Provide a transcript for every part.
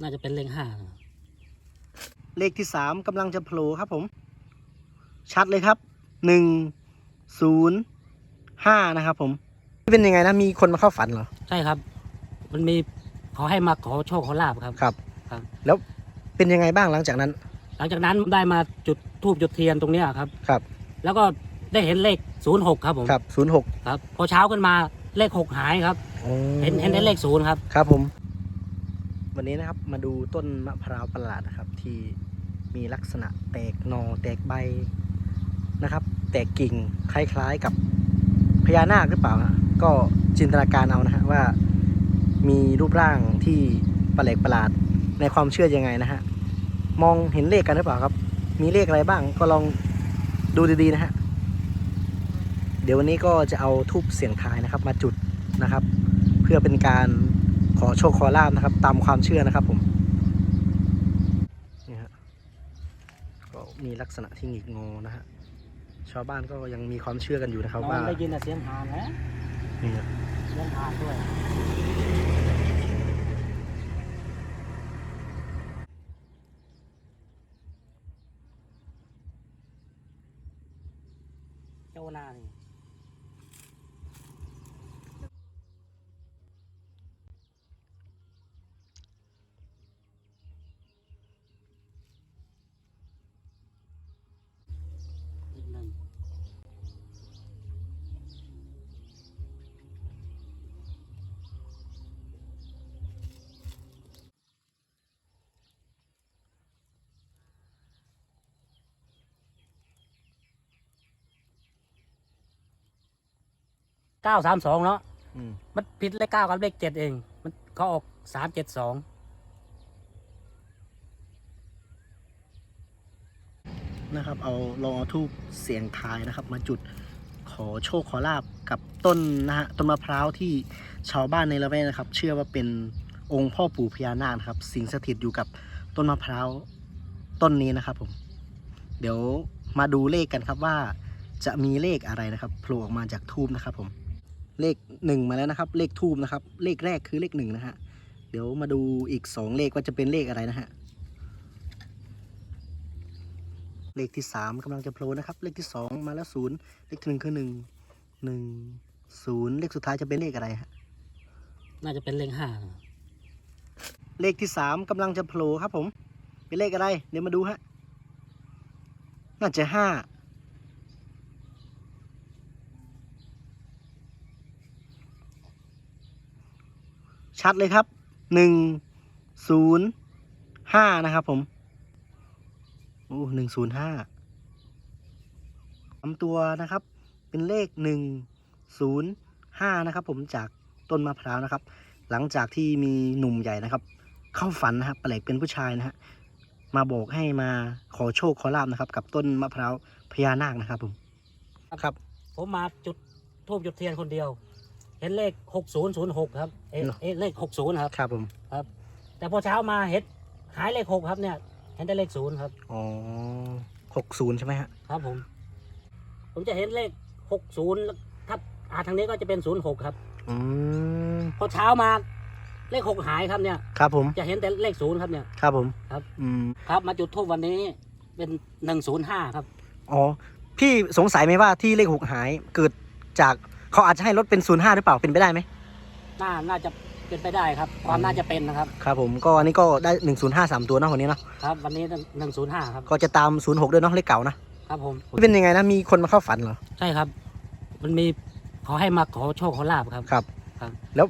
น่าจะเป็นเลขห้าเลขที่สามกำลังจะโผล่ครับผม ชัดเลยครับหนึ่งศูนย์ห้านะครับผมเป็นยังไงนะมีคนมาเข้าฝันเหรอ ใช่ครับ มันมีเขาให้มาขอโชคขอลาบครับครับ ครับ แล้วเป็นยังไงบ้างหลังจากนั้น หลังจากนั้นได้มาจุดทูบจุดเทียนตรงเนี้ยครับครับ แล้วก็ได้เห็นเลขศูนย์หกครับผมครับศูนย์หกครับ พอเช้าขึ้นมาเลขหกหายครับ เห็นเห็นได้เลขศูนย์ครับ ครับผม วันนี้นะครับมาดูต้นมะพร้าวประหลาดนะครับ ที่มีลักษณะแตกหนอแตกใบนะครับ แตกกิ่งคล้ายๆกับพญานาคหรือเปล่าฮะก็จินตนาการเอานะฮะว่ามีรูปร่างที่แปลกประหลาดในความเชื่อยังไงนะฮะมองเห็นเลขกันหรือเปล่าครับ มีเลขอะไรบ้างก็ลองดูดีๆนะฮะเดี๋ยววันนี้ก็จะเอาทูบเสียงทายนะครับ มาจุดนะครับ เพื่อเป็นการ ขอโชคขอลาบนะครับ ตามความเชื่อนะครับผมนี่ฮะก็มีลักษณะที่หงิกงอนะฮะชาวบ้านก็ยังมีความเชื่อกันอยู่นะครับน้ว่าองได้ยินแต่เสียงหานนะนี่ฮะเสียงหานด้วยเจ้านานี่ เก้าสามสองเนาะอืมมันผิดเลขเก้ากับเลขเจ็ดเอง มันเขาออกสามเจ็ดสองนะครับ เอาลองเอาทูบเสียงทายนะครับ มาจุดขอโชคขอลาบกับต้นนะฮะต้นมะพร้าวที่ชาวบ้านในละแวกนะครับ เชื่อว่าเป็นองค์พ่อปู่พญานาคนะครับ สิงสถิตอยู่กับต้นมะพร้าวต้นนี้นะครับ ผม เดี๋ยวมาดูเลขกันครับว่าจะมีเลขอะไรนะครับโผล่ออกมาจากทูบนะครับผม เลขหนึ่งมาแล้วนะครับ เลขทูบนะครับ เลขแรกคือเลขหนึ่งนะฮะ เดี๋ยวมาดูอีกสองเลขว่าจะเป็นเลขอะไรนะฮะ เลขที่สามกำลังจะโผล่นะครับ เลขที่สองมาแล้วศูนย์เลขที่หนึ่งคือหนึ่งหนึ่งศูนย์เลขสุดท้ายจะเป็นเลขอะไรฮะ น่าจะเป็นเลขห้าเลขที่สามกำลังจะโผล่ครับผม เป็นเลขอะไร เดี๋ยวมาดูฮะ น่าจะห้า ชัดเลยครับหนึ่งศูนย์ห้านะครับผมโอ้หนึ่งศูนย์ห้าทำตัวนะครับ เป็นเลขหนึ่งศูนย์ห้านะครับ ผมจากต้นมะพร้าวนะครับ หลังจากที่มีหนุ่มใหญ่นะครับ เข้าฝันนะครับแปลกเป็นผู้ชายนะฮะมาบอกให้มาขอโชคขอลาบนะครับ กับต้นมะพร้าวพญานาคนะครับผมครับ ผมมาจุดทูบจุดเทียนคนเดียว เห็นเลขหกศูนย์ศูนย์หกครับเอ๊ะเนอะเอ๊ะเลขหกศูนย์ครับ ครับผมครับ แต่พอเช้ามาเห็นหายเลขหกครับเนี่ย เห็นแต่เลขศูนย์ครับอ๋อหกศูนย์ใช่ไหมฮะครับผม ผมจะเห็นเลขหกศูนย์ถ้าอ่าทางนี้ก็จะเป็นศูนย์หกครับอืมพอเช้ามาเลขหกหายครับเนี่ย ครับผม จะเห็นแต่เลขศูนย์ครับเนี่ย ครับผม ครับ อืม ครับมาจุดทูบวันนี้เป็นหนึ่งศูนย์ห้าครับ อ๋อ พี่สงสัยไหมว่าที่เลขหกหายเกิดจาก เขาอาจจะให้ลดเป็นศูนย์ห้าหรือเปล่าเป็นไปได้ไหมน่าน่าจะเป็นไปได้ครับ ความน่าจะเป็นนะครับ ครับผมก็อันนี้ก็ได้หนึ่งศูนย์ห้าสามตัวเนาะวันนี้เนาะครับ วันนี้หนึ่งศูนย์ห้าครับ ก็จะตามศูนย์หกด้วยเนาะเลขเก่านะครับผมเป็นยังไงนะมีคนมาเข้าฝันเหรอใช่ครับ มันมีเขาให้มาขอโชคขอลาบครับครับ ครับ แล้ว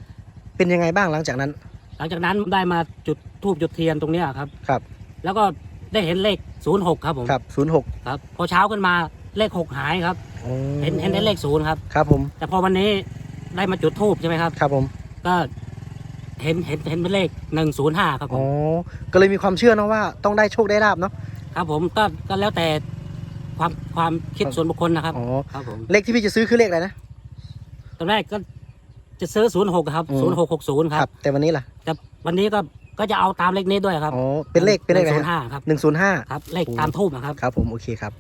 เป็นยังไงบ้างหลังจากนั้น หลังจากนั้นได้มาจุดทูบจุดเทียนตรงเนี้ยครับครับ แล้วก็ได้เห็นเลขศูนย์หกครับผมครับศูนย์หกครับพอเช้าขึ้นมาเลขหกหายครับ เห็นเห็นได้เลขศูนย์ครับ ครับผม แต่พอวันนี้ได้มาจุดทูบใช่ไหมครับ ครับผม ก็เห็นเห็นเห็นเป็นเลขหนึ่งศูนย์ห้าครับผอ๋อ มก็เลยมีความเชื่อเนาะว่าต้องได้โชคได้ลาบเนาะ ครับผมก็ก็แล้วแต่ความความคิดครับส่วนบุคคลนะครับ อ๋อ ครับผมเลขที่พี่จะซื้อคือเลขอะไรนะ ตอนแรกก็จะซื้อศูนย์หกครับอืม ศูนย์หกหกศูนย์ครับแต่วันนี้ล่ะ แต่วันนี้ก็ก็จะเอาตามเลขนี้ด้วยครับอ๋อ เป็นเลข เป็นเลขอะไรศูนย์ฮะห้าครับหนึ่งศูนย์ห้า ครับเลขตามทูบนะครับ ครับผม โอเคครับ